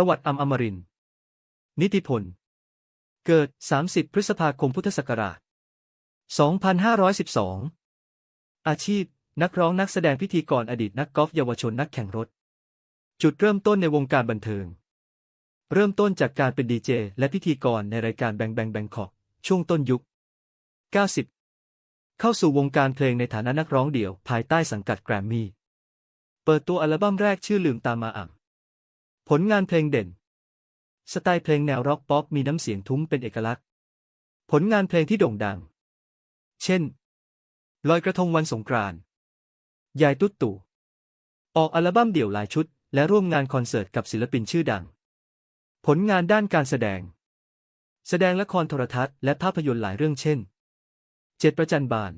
ประวัติอำอมริน นิติพล เกิด 30 พฤษภาคมพุทธศักราช 2512 อาชีพ นักร้องนักแสดงพิธีกรอดีตนักกอล์ฟเยาวชนนักแข่งรถ จุดเริ่มต้นในวงการบันเทิง เริ่มต้นจากการเป็นดีเจและพิธีกรในรายการแบงแบงแบงคอกช่วงต้นยุค 90 เข้าสู่วงการเพลงในฐานะนักร้องเดี่ยว ภายใต้สังกัดแกรมมี่ เปิดตัวอัลบั้มแรกชื่อลืมตามาอ่ำ ผลงานเพลงเด่น สไตล์เพลงแนวร็อกป๊อปมีน้ำเสียงทุ้มเป็นเอกลักษณ์ ผลงานเพลงที่โด่งดัง เช่น ลอยกระทงวันสงกรานต์ยายตุ๊ดตู่ ออกอัลบั้มเดี่ยวหลายชุด และร่วมงานคอนเสิร์ตกับศิลปินชื่อดัง ผลงานด้านการแสดง แสดงละครโทรทัศน์และภาพยนตร์หลายเรื่องเช่น เจ็ดประจันบาน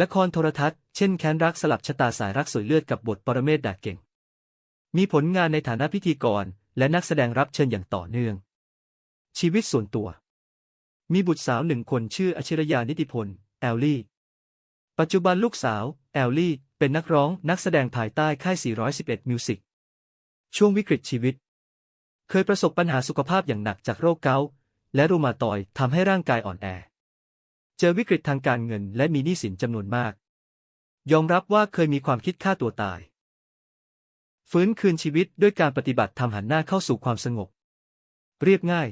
ละครโทรทัศน์ เช่นแค้นรักสลับชะตาสายรักสวยเลือดกับบทปรเมศดาเก่ง มีผลงานในฐานะพิธีกร และนักแสดงรับเชิญอย่างต่อเนื่อง ชีวิตส่วนตัว มีบุตรสาวหนึ่งคนชื่ออชิรยานิติพล แอลลี่ ปัจจุบันลูกสาว แอลลี่ เป็นนักร้องนักแสดงภายใต้ค่าย 411มิวสิกช่วงวิกฤตชีวิต เคยประสบปัญหาสุขภาพอย่างหนักจากโรคเกาต์และรูมาตอยทำให้ร่างกายอ่อนแอ เจอวิกฤตทางการเงินและมีหนี้สินจำนวนมาก ยอมรับว่าเคยมีความคิดฆ่าตัวตาย ฟื้นคืนชีวิตด้วยการปฏิบัติทำหันหน้าเข้าสู่ความสงบ เรียบง่าย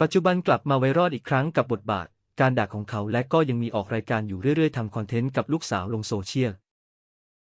ปัจจุบันกลับมาไวรอดอีกครั้งกับบทบาท การด่าของเขาและก็ยังมีออกรายการอยู่เรื่อยๆทำคอนเทนต์กับลูกสาวลงโซเชียล